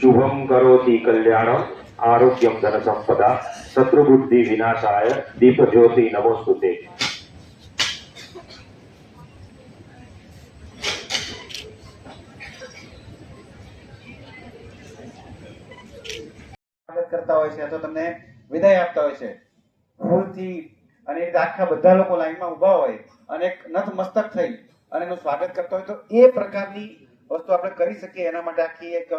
શુભમ કરોતિ કલ્યાણમ આરોગ્યમ ધન સંપદા શત્રુબુદ્ધિ વિનાશાય દીપ જ્યોતિ નમોસ્તુતે કરતા હોય છે, અથવા તમને વિદાય આપતા હોય છે. ફૂલથી અને એ રીતે આખા બધા લોકો લાઈનમાં ઊભા હોય અને નથ નતમસ્તક થઈ અને એનું સ્વાગત કરતા હોય, તો એ પ્રકારની વસ્તુ આપણે કરી શકીએ, એના માટે આખી એક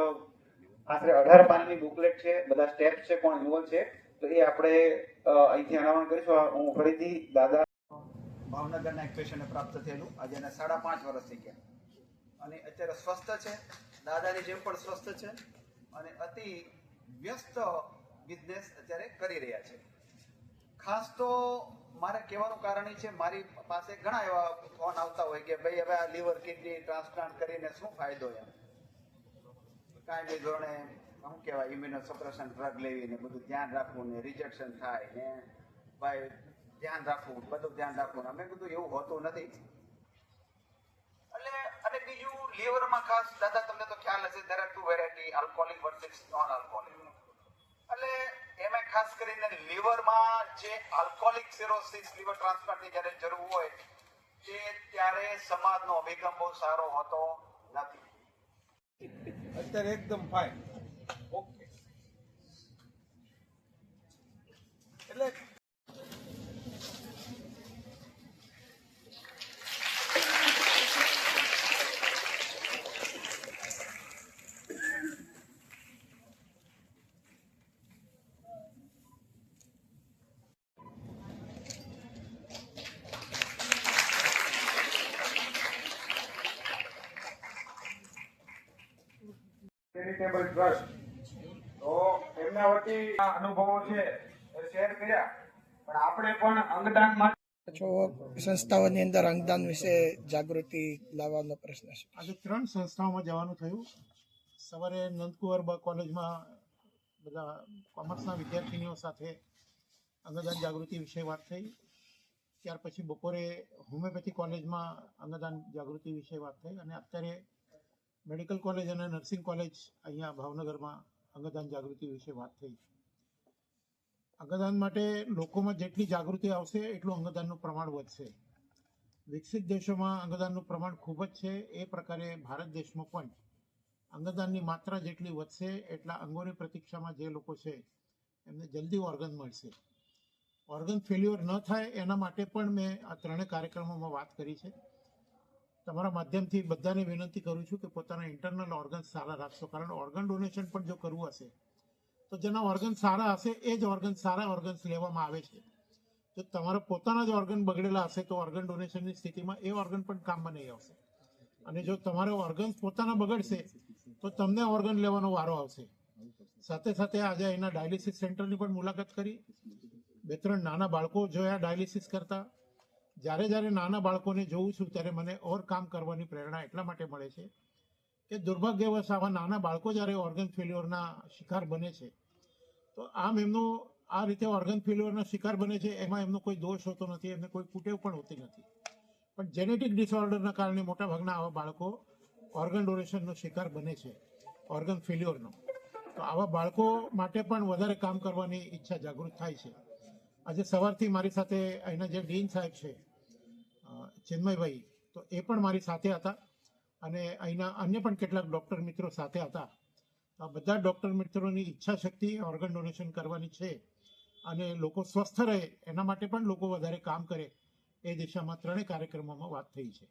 આશરે અઢાર પાનાની બુકલેટ છે, બધા સ્ટેપ છે, કોણ ઇન્વોલ્વ છે, તો એ આપણે અહીંથી અનાવરણ કરીશું. હું ફરીથી દાદા ભાવનગરના એક પ્રાપ્ત થયેલું. આજે એને સાડા પાંચ વર્ષ થઈ ગયા. અને અત્યારે સ્વસ્થ છે. દાદાની જેમ પણ સ્વસ્થ છે. અને અતિ વ્યસ્ત બિઝનેસ અત્યારે કરી રહ્યા છે. ખાસ તો મારે કહેવાનું કારણ એ છે, મારી પાસે ઘણા એવા ફોન આવતા હોય કે ભાઈ હવે આ લીવર કિડની ટ્રાન્સપ્લાન્ટ કરીને શું ફાયદો એમ. કાયમી ધોરણે શું કહેવાય ઇમ્યુનો સપ્રેશન ડ્રગ લેવી ને બધું ધ્યાન રાખવું ને રિજેક્શન થાય ને, ભાઈ, ધ્યાન રાખવું, બધું ધ્યાન રાખવું અમે કીધું એવું હોતું નથી. એટલે, અને બીજું, લીવરમાં ખાસ, દાદા, તમને તો ખ્યાલ હશે there are two variety alcoholic versus non alcoholic એટલે, એમાં ખાસ કરીને લીવરમાં જે આલ્કોહોલિક સિરોસિસ લીવર ટ્રાન્સપ્લાન્ટની જ્યારે જરૂર હોય તે ત્યારે સમાજનો અભિગમ બહુ સારો હોતો નથી. અત્યારે એકદમ ફાઇન ચેરિટેબલ ટ્રસ્ટ તો એમના વતી અનુભવો છે એ શેર કર્યા. પણ આપણે પણ અંગદાન માટે છો સંસ્થાઓની અંદર અંગદાન વિશે જાગૃતિ લાવવાનો પ્રશ્ન છે. આજે ત્રણ સંસ્થાઓમાં જવાનું થયું. સવારે નંદકુંવર કોલેજમાં બધા કોમર્સના વિદ્યાર્થીનીઓ સાથે અંગદાન જાગૃતિ વિશે વાત થઈ. ત્યાર પછી બપોરે હોમિયોપેથી કોલેજમાં અંગદાન જાગૃતિ વિશે વાત થઈ. અને અત્યારે મેડિકલ કોલેજ અને નર્સિંગ કોલેજ અહીંયા ભાવનગરમાં અંગદાન જાગૃતિ વિશે વાત થઈ. અંગદાન માટે લોકોમાં જેટલી જાગૃતિ આવશે, એટલું અંગદાનનું પ્રમાણ વધશે. વિકસિત દેશોમાં અંગદાનનું પ્રમાણ ખૂબ જ છે. એ પ્રકારે ભારત દેશમાં પણ અંગદાનની માત્રા જેટલી વધશે, એટલા અંગોની પ્રતીક્ષામાં જે લોકો છે, એમને જલ્દી ઓર્ગન મળશે. ઓર્ગન ફેલ્યોર ન થાય એના માટે પણ મેં આ ત્રણેય કાર્યક્રમોમાં વાત કરી છે. તમારા માધ્યમથી બધાને વિનંતી કરું છું કે પોતાના ઇન્ટરનલ ઓર્ગન સારા રાખશો. કારણ ઓર્ગન ડોનેશન પણ જો કરવું હશે, તો જેના ઓર્ગન સારા હશે, એ જ ઓર્ગન સારા ઓર્ગન્સ લેવામાં આવે છે. જો તમારા પોતાના જ ઓર્ગન બગડેલા હશે, તો ઓર્ગન ડોનેશનની સ્થિતિમાં એ ઓર્ગન પણ કામમાં નહીં આવશે. અને જો તમારે ઓર્ગન્સ પોતાના બગડશે, તો તમને ઓર્ગન લેવાનો વારો આવશે. સાથે સાથે આજે અહીંના ડાયાલિસિસ સેન્ટરની પણ મુલાકાત કરી. બે ત્રણ નાના બાળકો જોયા ડાયાલિસિસ કરતા. જ્યારે જ્યારે નાના બાળકોને જોઉં છું, ત્યારે મને ઓર કામ કરવાની પ્રેરણા એટલા માટે મળે છે કે દુર્ભાગ્યવશ આવા નાના બાળકો જ્યારે ઓર્ગન ફેલ્યોરના શિકાર બને છે, તો આમ એમનો આ રીતે ઓર્ગન ફેલ્યોરના શિકાર બને છે, એમાં એમનો કોઈ દોષ હોતો નથી, એમને કોઈ કુટેવ પણ હોતી નથી. પણ જેનેટિક ડિસઓર્ડરના કારણે મોટાભાગના આવા બાળકો ઓર્ગન ડોનેશનનો શિકાર બને છે ઓર્ગન ફેલ્યોરનો તો આવા બાળકો માટે પણ વધારે કામ કરવાની ઈચ્છા જાગૃત થાય છે. આજે સવારથી મારી સાથે અહીંના જે ડીન સાહેબ છે ચિન્મયભાઈ તો એ પણ મારી સાથે હતા અને અહીંના અન્ય પણ કેટલાક ડૉક્ટર મિત્રો સાથે હતા. આ બધા ડૉક્ટર મિત્રોની ઈચ્છા શક્તિ ઓર્ગન ડોનેશન કરવાની છે અને લોકો સ્વસ્થ રહે, એના માટે પણ લોકો વધારે કામ કરે, એ દિશામાં ત્રણેય કાર્યક્રમોમાં વાત થઈ છે.